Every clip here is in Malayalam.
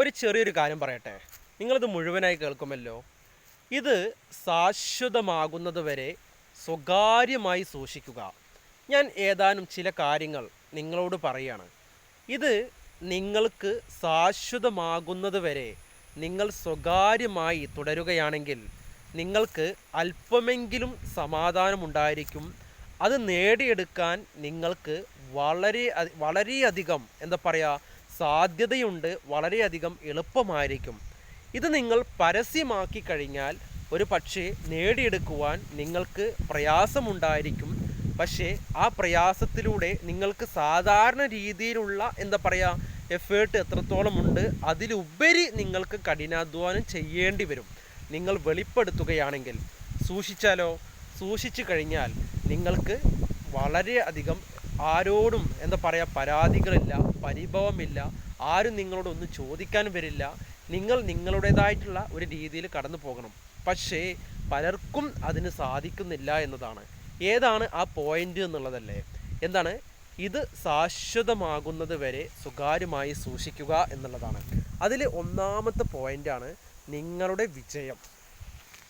ഒരു ചെറിയൊരു കാര്യം പറയട്ടെ. നിങ്ങളിത് മുഴുവനായി കേൾക്കുമല്ലോ. ഇത് ശാശ്വതമാകുന്നത് വരെ സ്വകാര്യമായി സൂക്ഷിക്കുക. ഞാൻ ഏതാനും ചില കാര്യങ്ങൾ നിങ്ങളോട് പറയുകയാണ് ഇത് നിങ്ങൾക്ക് ശാശ്വതമാകുന്നത് വരെ നിങ്ങൾ സ്വകാര്യമായി തുടരുകയാണെങ്കിൽ നിങ്ങൾക്ക് അല്പമെങ്കിലും സമാധാനമുണ്ടായിരിക്കും. അത് നേടിയെടുക്കാൻ നിങ്ങൾക്ക് വളരെ വളരെയധികം എന്താ പറയുക സാധ്യതയുണ്ട് വളരെയധികം എളുപ്പമായിരിക്കും. ഇത് നിങ്ങൾ പരസ്യമാക്കി കഴിഞ്ഞാൽ ഒരു പക്ഷേ നേടിയെടുക്കുവാൻ നിങ്ങൾക്ക് പ്രയാസമുണ്ടായിരിക്കും. പക്ഷേ ആ പ്രയാസത്തിലൂടെ നിങ്ങൾക്ക് സാധാരണ രീതിയിലുള്ള എന്താ പറയുക എഫേർട്ട് എത്രത്തോളം ഉണ്ട് അതിലുപരി നിങ്ങൾക്ക് കഠിനാധ്വാനം ചെയ്യേണ്ടി വരും. നിങ്ങൾ വെളിപ്പെടുത്തുകയാണെങ്കിൽ സൂക്ഷിച്ചാലോ? സൂക്ഷിച്ചു കഴിഞ്ഞാൽ നിങ്ങൾക്ക് വളരെ അധികം ആരോടും എന്താ പറയുക പരാതികളില്ല പരിഭവമില്ല ആരും നിങ്ങളോട് ഒന്നും ചോദിക്കാൻ വരില്ല. നിങ്ങൾ നിങ്ങളുടേതായിട്ടുള്ള ഒരു രീതിയിൽ കടന്നു പോകണം. പക്ഷേ പലർക്കും അതിന് സാധിക്കുന്നില്ല എന്നതാണ്. ഏതാണ് ആ പോയിന്റ് എന്നുള്ളതല്ലേ? എന്താണ്? ഇത് ശാശ്വതമാകുന്നത് വരെ സ്വകാര്യമായി സൂക്ഷിക്കുക എന്നുള്ളതാണ്. അതിൽ ഒന്നാമത്തെ പോയിന്റാണ് നിങ്ങളുടെ വിജയം.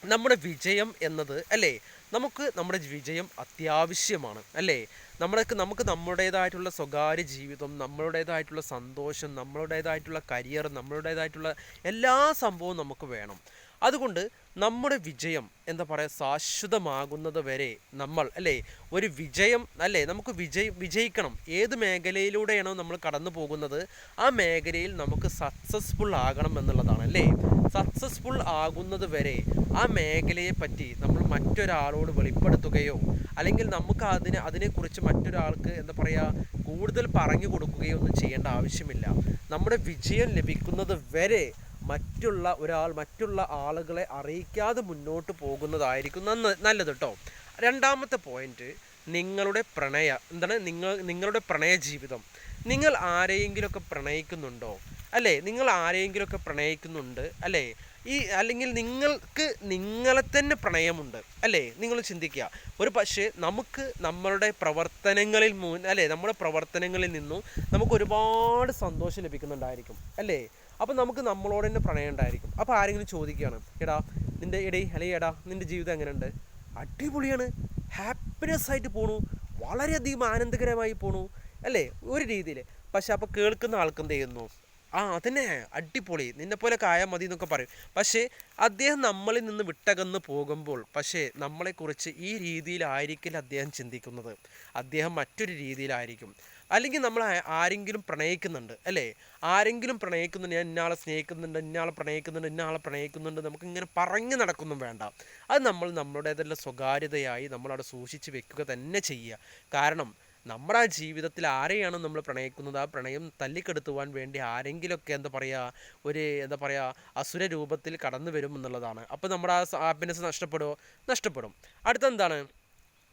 നമ്മുടെ വിജയം എന്നത് അല്ലേ? നമുക്ക് നമ്മുടെ വിജയം അത്യാവശ്യമാണ് അല്ലേ? നമ്മൾക്ക് നമുക്ക് നമ്മുടേതായിട്ടുള്ള സ്വകാര്യ ജീവിതം നമ്മളുടേതായിട്ടുള്ള സന്തോഷം നമ്മളുടേതായിട്ടുള്ള കരിയർ നമ്മളുടേതായിട്ടുള്ള എല്ലാ സംഭവവും നമുക്ക് വേണം. അതുകൊണ്ട് നമ്മുടെ വിജയം എന്താ പറയുക ശാശ്വതമാകുന്നത് വരെ നമ്മൾ അല്ലേ? ഒരു വിജയം അല്ലേ? നമുക്ക് വിജയ വിജയിക്കണം. ഏത് മേഖലയിലൂടെയാണോ നമ്മൾ കടന്നു പോകുന്നത് ആ മേഖലയിൽ നമുക്ക് സക്സസ്ഫുൾ ആകണം എന്നുള്ളതാണ് അല്ലേ? സക്സസ്ഫുൾ ആകുന്നത് വരെ ആ മേഖലയെ പറ്റി നമ്മൾ മറ്റൊരാളോട് വെളിപ്പെടുത്തുകയോ അല്ലെങ്കിൽ നമുക്ക് അതിനെ അതിനെക്കുറിച്ച് മറ്റൊരാൾക്ക് എന്താ പറയുക കൂടുതൽ പറഞ്ഞു കൊടുക്കുകയോ ഒന്നും ചെയ്യേണ്ട ആവശ്യമില്ല. നമ്മുടെ വിജയം ലഭിക്കുന്നത് വരെ മറ്റുള്ള ഒരാൾ മറ്റുള്ള ആളുകളെ അറിയിക്കാതെ മുന്നോട്ട് പോകുന്നതായിരിക്കും നന്ന് നല്ലത് കേട്ടോ രണ്ടാമത്തെ പോയിന്റ് നിങ്ങളുടെ പ്രണയ എന്താണ്? നിങ്ങൾ നിങ്ങളുടെ പ്രണയ ജീവിതം നിങ്ങൾ ആരെയെങ്കിലുമൊക്കെ പ്രണയിക്കുന്നുണ്ടോ? അല്ലേ? നിങ്ങൾ ആരെയെങ്കിലുമൊക്കെ പ്രണയിക്കുന്നുണ്ട് അല്ലേ? ഈ അല്ലെങ്കിൽ നിങ്ങൾക്ക് നിങ്ങളെ തന്നെ പ്രണയമുണ്ട് അല്ലേ? നിങ്ങൾ ചിന്തിക്കുക. ഒരു പക്ഷേ നമുക്ക് നമ്മളുടെ പ്രവർത്തനങ്ങളിൽ മൂ അല്ലേ? നമ്മുടെ പ്രവർത്തനങ്ങളിൽ നിന്നും നമുക്ക് ഒരുപാട് സന്തോഷം ലഭിക്കുന്നുണ്ടായിരിക്കും അല്ലേ? അപ്പം നമുക്ക് നമ്മളോട് തന്നെ പ്രണയം ഉണ്ടായിരിക്കും. അപ്പോൾ ആരെങ്കിലും ചോദിക്കുകയാണ് എടാ നിന്റെ എടേ അല്ലെങ്കിൽ എടാ നിന്റെ ജീവിതം എങ്ങനെയുണ്ട്? അടിപൊളിയാണ്. ഹാപ്പിനെസ് ആയിട്ട് പോണു. വളരെയധികം ആനന്ദകരമായി പോണു. അല്ലേ? ഒരു രീതിയിൽ പക്ഷെ അപ്പോൾ കേൾക്കുന്ന ആൾക്ക് എന്ത് ചെയ്യുന്നു? ആ അതന്നെ. അടിപൊളി. നിന്നെ പോലെ കായാൽ മതി എന്നൊക്കെ പറയും. പക്ഷേ അദ്ദേഹം നമ്മളിൽ നിന്ന് വിട്ടകന്ന് പോകുമ്പോൾ പക്ഷേ നമ്മളെക്കുറിച്ച് ഈ രീതിയിലായിരിക്കില്ല അദ്ദേഹം ചിന്തിക്കുന്നത്. അദ്ദേഹം മറ്റൊരു രീതിയിലായിരിക്കും. അല്ലെങ്കിൽ നമ്മൾ ആരെങ്കിലും പ്രണയിക്കുന്നുണ്ട് അല്ലേ? ആരെങ്കിലും പ്രണയിക്കുന്നുണ്ട് ഞാൻ ഇന്നാളെ സ്നേഹിക്കുന്നുണ്ട് ഇന്നാളെ പ്രണയിക്കുന്നുണ്ട് ഇന്നാളെ പ്രണയിക്കുന്നുണ്ട് നമുക്ക് ഇങ്ങനെ പറഞ്ഞു നടക്കൊന്നും വേണ്ട. അത് നമ്മൾ നമ്മുടേതെല്ലാം സ്വകാര്യതയായി നമ്മളവിടെ സൂക്ഷിച്ച് വെക്കുക തന്നെ ചെയ്യുക. കാരണം നമ്മുടെ ആ ജീവിതത്തിൽ ആരെയാണ് നമ്മൾ പ്രണയിക്കുന്നത്? ആ പ്രണയം തല്ലിക്കെടുത്തുവാൻ വേണ്ടി ആരെങ്കിലുമൊക്കെ എന്താ പറയുക ഒരു എന്താ പറയുക അസുര രൂപത്തിൽ കടന്നു വരും എന്നുള്ളതാണ്. അപ്പോൾ നമ്മുടെ ആ ഹാപ്പിനെസ് നഷ്ടപ്പെടുമോ നഷ്ടപ്പെടും. അടുത്തെന്താണ്?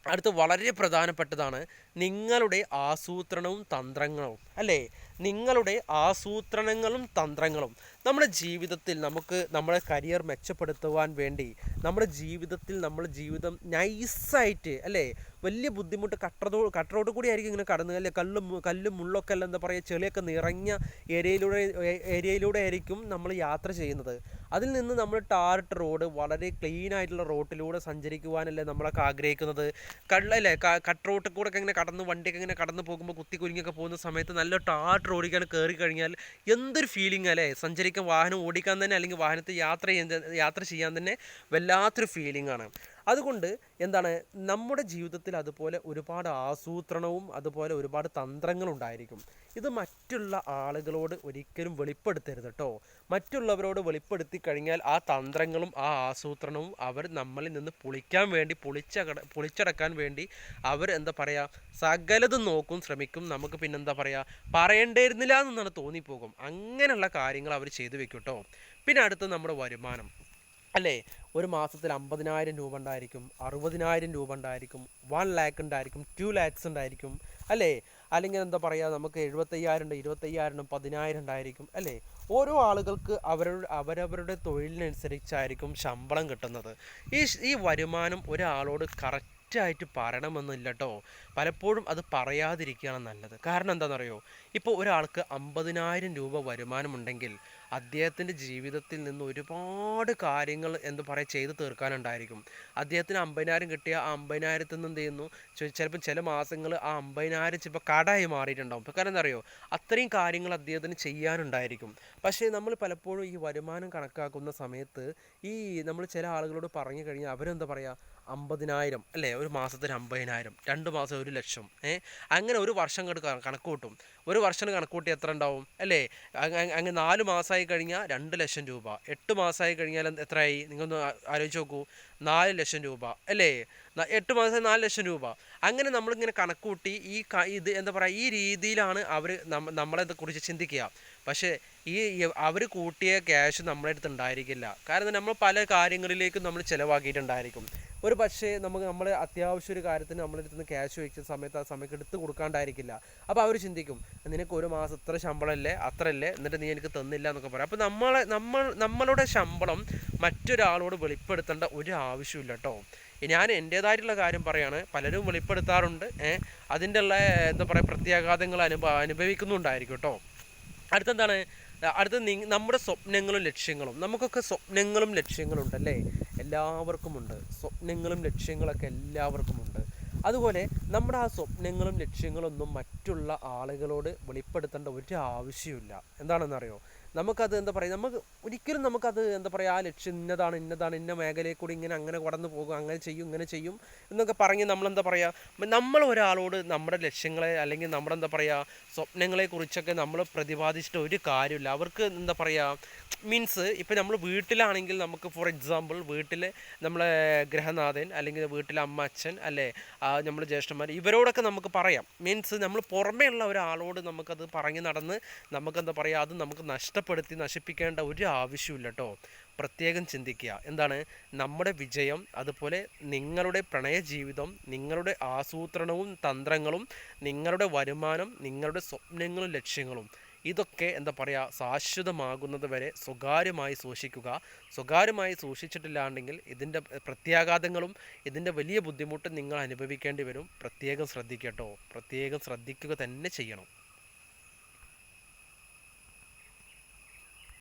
അടുത്ത് വളരെ പ്രധാനപ്പെട്ടതാണ് നിങ്ങളുടെ ആസൂത്രണവും തന്ത്രങ്ങളും അല്ലേ? നിങ്ങളുടെ ആസൂത്രണങ്ങളും തന്ത്രങ്ങളും. നമ്മുടെ ജീവിതത്തിൽ നമുക്ക് നമ്മുടെ കരിയർ മെച്ചപ്പെടുത്തുവാൻ വേണ്ടി നമ്മുടെ ജീവിതത്തിൽ നമ്മൾ ജീവിതം നൈസായിട്ട് അല്ലേ? വലിയ ബുദ്ധിമുട്ട് കട്ടറോ കട്ടറോട് കൂടി ആയിരിക്കും ഇങ്ങനെ കടന്നു അല്ലേ? കല്ലും കല്ലും മുള്ളൊക്കെ അല്ല എന്താ പറയുക ചെളിയൊക്കെ നിറഞ്ഞ ഏരിയയിലൂടെ ഏരിയയിലൂടെ ആയിരിക്കും നമ്മൾ യാത്ര ചെയ്യുന്നത്. അതിൽ നിന്ന് നമ്മൾ ടാർട്ട് റോഡ് വളരെ ക്ലീൻ ആയിട്ടുള്ള റോട്ടിലൂടെ സഞ്ചരിക്കുവാനല്ലേ നമ്മളൊക്കെ ആഗ്രഹിക്കുന്നത്. കള്ളല്ലേ കട്ട് റോട്ടിൽ കൂടെ ഒക്കെ ഇങ്ങനെ കടന്ന് വണ്ടിയൊക്കെ ഇങ്ങനെ കടന്നു പോകുമ്പോൾ കുത്തി കുലുങ്ങിയൊക്കെ പോകുന്ന സമയത്ത് നല്ല ടാർട്ട് റോഡിക്കാണ് കയറി കഴിഞ്ഞാൽ എന്തൊരു ഫീലിംഗ് അല്ലേ? സഞ്ചരിക്കാൻ വാഹനം ഓടിക്കാൻ തന്നെ അല്ലെങ്കിൽ വാഹനത്തിൽ യാത്ര ചെയ്യാൻ യാത്ര ചെയ്യാൻ തന്നെ വല്ലാത്തൊരു ഫീലിംഗ് ആണ്. അതുകൊണ്ട് എന്താണ്? നമ്മുടെ ജീവിതത്തിൽ അതുപോലെ ഒരുപാട് ആസൂത്രണവും അതുപോലെ ഒരുപാട് തന്ത്രങ്ങളും ഉണ്ടായിരിക്കും. ഇത് മറ്റുള്ള ആളുകളോട് ഒരിക്കലും വെളിപ്പെടുത്തരുത് കേട്ടോ മറ്റുള്ളവരോട് വെളിപ്പെടുത്തി കഴിഞ്ഞാൽ ആ തന്ത്രങ്ങളും ആ ആസൂത്രണവും അവർ നമ്മളിൽ നിന്ന് പൊളിക്കാൻ വേണ്ടി പൊളിച്ചകട പൊളിച്ചടക്കാൻ വേണ്ടി അവർ എന്താ പറയുക സകലതും നോക്കും ശ്രമിക്കും. നമുക്ക് പിന്നെന്താ പറയുക പറയേണ്ടിയിരുന്നില്ല എന്നാണ് തോന്നിപ്പോകും. അങ്ങനെയുള്ള കാര്യങ്ങൾ അവർ ചെയ്തു വെക്കും കേട്ടോ പിന്നെ അടുത്ത് നമ്മുടെ വരുമാനം. അല്ലേ? ഒരു മാസത്തിൽ അമ്പതിനായിരം രൂപ ഉണ്ടായിരിക്കും അറുപതിനായിരം രൂപ ഉണ്ടായിരിക്കും വൺ ലാക്ക് ഉണ്ടായിരിക്കും ടു ലാക്സ് ഉണ്ടായിരിക്കും. അല്ലേ? അല്ലെങ്കിൽ എന്താ പറയുക നമുക്ക് എഴുപത്തയ്യായിരം ഉണ്ട് ഇരുപത്തയ്യായിരം പതിനായിരം ഉണ്ടായിരിക്കും അല്ലേ? ഓരോ ആളുകൾക്ക് അവരുടെ അവരവരുടെ തൊഴിലിനനുസരിച്ചായിരിക്കും ശമ്പളം കിട്ടുന്നത്. ഈ ഈ വരുമാനം ഒരാളോട് കറക്റ്റ് തെറ്റായിട്ട് പറയണമെന്നില്ല കേട്ടോ പലപ്പോഴും അത് പറയാതിരിക്കുകയാണ് നല്ലത്. കാരണം എന്താണെന്നറിയോ? ഇപ്പോൾ ഒരാൾക്ക് അമ്പതിനായിരം രൂപ വരുമാനമുണ്ടെങ്കിൽ അദ്ദേഹത്തിന്റെ ജീവിതത്തിൽ നിന്ന് ഒരുപാട് കാര്യങ്ങൾ എന്താ പറയുക ചെയ്ത് തീർക്കാനുണ്ടായിരിക്കും. അദ്ദേഹത്തിന് അമ്പതിനായിരം കിട്ടിയ ആ അമ്പതിനായിരത്തിൽ നിന്ന് എന്ത് ചെയ്യുന്നു? ചിലപ്പോൾ ചില മാസങ്ങൾ ആ അമ്പതിനായിരം ചിലപ്പോൾ കടമായി മാറിയിട്ടുണ്ടാവും. ഇപ്പോൾ കാരണം എന്താ അറിയോ അത്രയും കാര്യങ്ങൾ അദ്ദേഹത്തിന് ചെയ്യാനുണ്ടായിരിക്കും. പക്ഷേ നമ്മൾ പലപ്പോഴും ഈ വരുമാനം കണക്കാക്കുന്ന സമയത്ത് ഈ നമ്മൾ ചില ആളുകളോട് പറഞ്ഞു കഴിഞ്ഞാൽ അവരെന്താ പറയുക അമ്പതിനായിരം അല്ലേ? ഒരു മാസത്തിന് അമ്പതിനായിരം രണ്ട് മാസം ഒരു ലക്ഷം ഏ? അങ്ങനെ ഒരു വർഷം കണക്ക് കൂട്ടും ഒരു വർഷം കണക്ക് കൂട്ടി എത്ര ഉണ്ടാവും അല്ലേ? അങ്ങ- നാല് മാസമായി കഴിഞ്ഞാൽ രണ്ട് ലക്ഷം രൂപ. എട്ട് മാസമായി കഴിഞ്ഞാൽ എത്രയായി? നിങ്ങളൊന്ന് ആലോചിച്ച് നോക്കൂ. നാല് ലക്ഷം രൂപ അല്ലേ? എട്ട് മാസം നാല് ലക്ഷം രൂപ. അങ്ങനെ നമ്മളിങ്ങനെ കണക്ക് കൂട്ടി ഈ ഇത് എന്താ പറയുക ഈ രീതിയിലാണ് അവർ നമ്മളെ കുറിച്ച് ചിന്തിക്കുക. പക്ഷേ ഈ അവർ കൂട്ടിയ ക്യാഷ് നമ്മുടെ അടുത്ത് ഉണ്ടായിരിക്കില്ല. കാരണം നമ്മൾ പല കാര്യങ്ങളിലേക്കും നമ്മൾ ചിലവാക്കിയിട്ടുണ്ടായിരിക്കും. ഒരു പക്ഷേ നമുക്ക് നമ്മൾ അത്യാവശ്യ ഒരു കാര്യത്തിന് നമ്മളെടുത്ത് നിന്ന് ക്യാഷ് വെച്ച സമയത്ത് ആ സമയത്ത് എടുത്ത് കൊടുക്കാണ്ടായിരിക്കില്ല. അപ്പോൾ അവർ ചിന്തിക്കും നിനക്ക് ഒരു മാസം ഇത്ര ശമ്പളമല്ലേ അത്രയല്ലേ? എന്നിട്ട് നീ എനിക്ക് തന്നില്ല എന്നൊക്കെ പറയാം. അപ്പോൾ നമ്മളെ നമ്മൾ നമ്മളുടെ ശമ്പളം മറ്റൊരാളോട് വെളിപ്പെടുത്തേണ്ട ഒരു ആവശ്യമില്ല കേട്ടോ ഞാൻ എന്റേതായിട്ടുള്ള കാര്യം പറയാണ്. പലരും വെളിപ്പെടുത്താറുണ്ട്. ഏഹ് അതിന്റെ ഉള്ള എന്താ പറയുക പ്രത്യാഘാതങ്ങൾ അനുഭ അനുഭവിക്കുന്നുണ്ടായിരിക്കും കേട്ടോ അടുത്തെന്താണ്? അടുത്ത നമ്മുടെ സ്വപ്നങ്ങളും ലക്ഷ്യങ്ങളും. നമുക്കൊക്കെ സ്വപ്നങ്ങളും ലക്ഷ്യങ്ങളും ഉണ്ടല്ലേ എല്ലാവർക്കും ഉണ്ട് സ്വപ്നങ്ങളും ലക്ഷ്യങ്ങളൊക്കെ എല്ലാവർക്കും ഉണ്ട് അതുപോലെ നമ്മുടെ ആ സ്വപ്നങ്ങളും ലക്ഷ്യങ്ങളൊന്നും മറ്റുള്ള ആളുകളോട് വെളിപ്പെടുത്തേണ്ട ഒരു ആവശ്യമില്ല. എന്താണെന്നറിയോ? നമുക്കത് എന്താ പറയുക നമുക്ക് ഒരിക്കലും നമുക്കത് എന്താ പറയുക ആ ലക്ഷ്യം ഇന്നതാണ് ഇന്നതാണ് ഇന്ന മേഖലയിൽ കൂടി ഇങ്ങനെ അങ്ങനെ കടന്നു പോകും അങ്ങനെ ചെയ്യും ഇങ്ങനെ ചെയ്യും എന്നൊക്കെ പറഞ്ഞ് നമ്മളെന്താ പറയുക നമ്മൾ ഒരാളോട് നമ്മുടെ ലക്ഷ്യങ്ങളെ അല്ലെങ്കിൽ നമ്മുടെ എന്താ പറയുക സ്വപ്നങ്ങളെക്കുറിച്ചൊക്കെ നമ്മൾ പ്രതിപാദിച്ചിട്ട് ഒരു കാര്യമില്ല. അവർക്ക് എന്താ പറയുക മീൻസ് ഇപ്പം നമ്മൾ വീട്ടിലാണെങ്കിൽ നമുക്ക് ഫോർ എക്സാമ്പിൾ വീട്ടിൽ നമ്മളെ ഗ്രഹനാഥൻ അല്ലെങ്കിൽ വീട്ടിലെ അമ്മ അച്ഛൻ അല്ലേ നമ്മൾ ജ്യേഷ്ഠന്മാർ ഇവരോടൊക്കെ നമുക്ക് പറയാം. മീൻസ് നമ്മൾ പുറമേ ഉള്ള ഒരാളോട് നമുക്കത് പറഞ്ഞു നടന്ന് നമുക്കെന്താ പറയുക അത് നമുക്ക് നഷ്ടപ്പെടുത്തി നശിപ്പിക്കേണ്ട ഒരു ആവശ്യമില്ല കേട്ടോ പ്രത്യേകം ചിന്തിക്കുക. എന്താണ്? നമ്മുടെ വിജയം അതുപോലെ നിങ്ങളുടെ പ്രണയ ജീവിതം നിങ്ങളുടെ ആസൂത്രണവും തന്ത്രങ്ങളും നിങ്ങളുടെ വരുമാനം നിങ്ങളുടെ സ്വപ്നങ്ങളും ലക്ഷ്യങ്ങളും. ഇതൊക്കെ എന്താ പറയുക ശാശ്വതമാകുന്നത് വരെ സ്വകാര്യമായി സൂക്ഷിക്കുക. സ്വകാര്യമായി സൂക്ഷിച്ചിട്ടില്ലാണ്ടെങ്കിൽ ഇതിന്റെ പ്രത്യാഘാതങ്ങളും ഇതിന്റെ വലിയ ബുദ്ധിമുട്ടും നിങ്ങൾ അനുഭവിക്കേണ്ടി വരും. പ്രത്യേകം ശ്രദ്ധിക്കട്ടോ. പ്രത്യേകം ശ്രദ്ധിക്കുക തന്നെ ചെയ്യണം.